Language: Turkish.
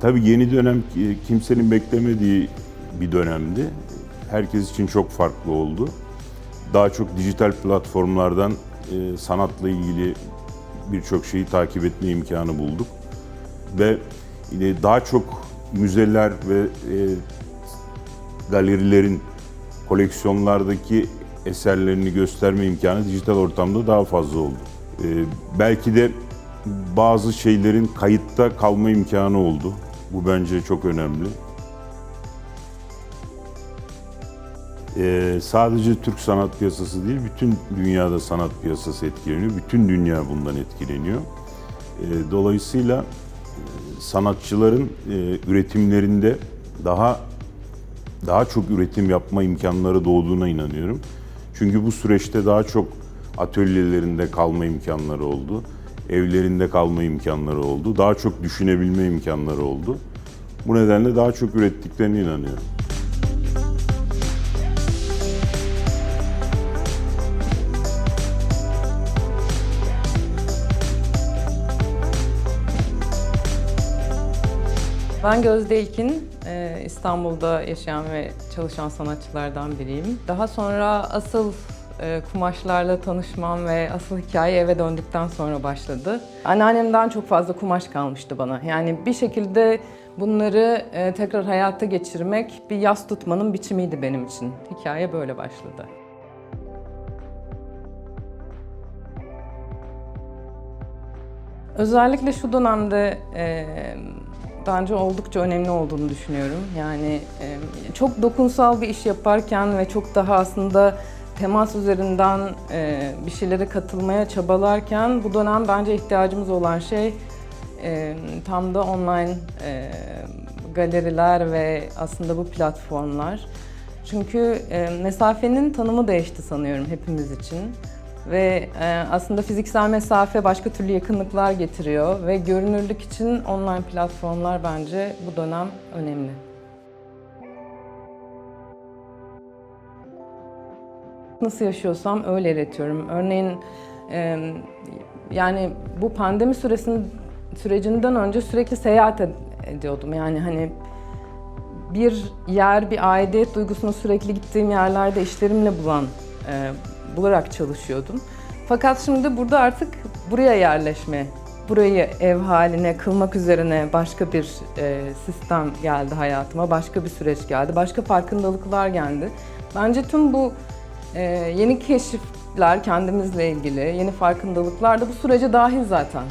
tabii yeni dönem ki- kimsenin beklemediği bir dönemdi. Herkes için çok farklı oldu. Daha çok dijital platformlardan e, sanatla ilgili birçok şeyi takip etme imkanı bulduk. Ve yine daha çok müzeler ve e, galerilerin koleksiyonlardaki eserlerini gösterme imkanı dijital ortamda daha fazla oldu. E, belki de bazı şeylerin kayıtta kalma imkanı oldu. Bu bence çok önemli. Ee, sadece Türk sanat piyasası değil, bütün dünyada sanat piyasası etkileniyor. Bütün dünya bundan etkileniyor. Ee, dolayısıyla e, sanatçıların e, üretimlerinde daha daha çok üretim yapma imkanları doğduğuna inanıyorum. Çünkü bu süreçte daha çok atölyelerinde kalma imkanları oldu. Evlerinde kalma imkanları oldu. Daha çok düşünebilme imkanları oldu. Bu nedenle daha çok ürettiklerine inanıyorum. Ben Gözde İlkin, e, İstanbul'da yaşayan ve çalışan sanatçılardan biriyim. Daha sonra asıl e, kumaşlarla tanışmam ve asıl hikaye eve döndükten sonra başladı. Anneannemden çok fazla kumaş kalmıştı bana. Yani bir şekilde bunları e, tekrar hayata geçirmek bir yas tutmanın biçimiydi benim için. Hikaye böyle başladı. Özellikle şu dönemde e, bence oldukça önemli olduğunu düşünüyorum. Yani e, çok dokunsal bir iş yaparken ve çok daha aslında temas üzerinden e, bir şeylere katılmaya çabalarken bu dönem bence ihtiyacımız olan şey e, tam da online e, galeriler ve aslında bu platformlar. Çünkü e, mesafenin tanımı değişti sanıyorum hepimiz için. Ve e, aslında fiziksel mesafe başka türlü yakınlıklar getiriyor ve görünürlük için online platformlar bence bu dönem önemli. Nasıl yaşıyorsam öyle üretiyorum. Örneğin e, yani bu pandemi süresinin sürecinden önce sürekli seyahat ed- ediyordum. Yani hani bir yer, bir aidiyet duygusunu sürekli gittiğim yerlerde işlerimle bulan, e, bularak çalışıyordum. Fakat şimdi burada artık buraya yerleşme, burayı ev haline kılmak üzerine başka bir e, sistem geldi hayatıma, başka bir süreç geldi, başka farkındalıklar geldi. Bence tüm bu e, yeni keşifler kendimizle ilgili, yeni farkındalıklar da bu sürece dahil zaten.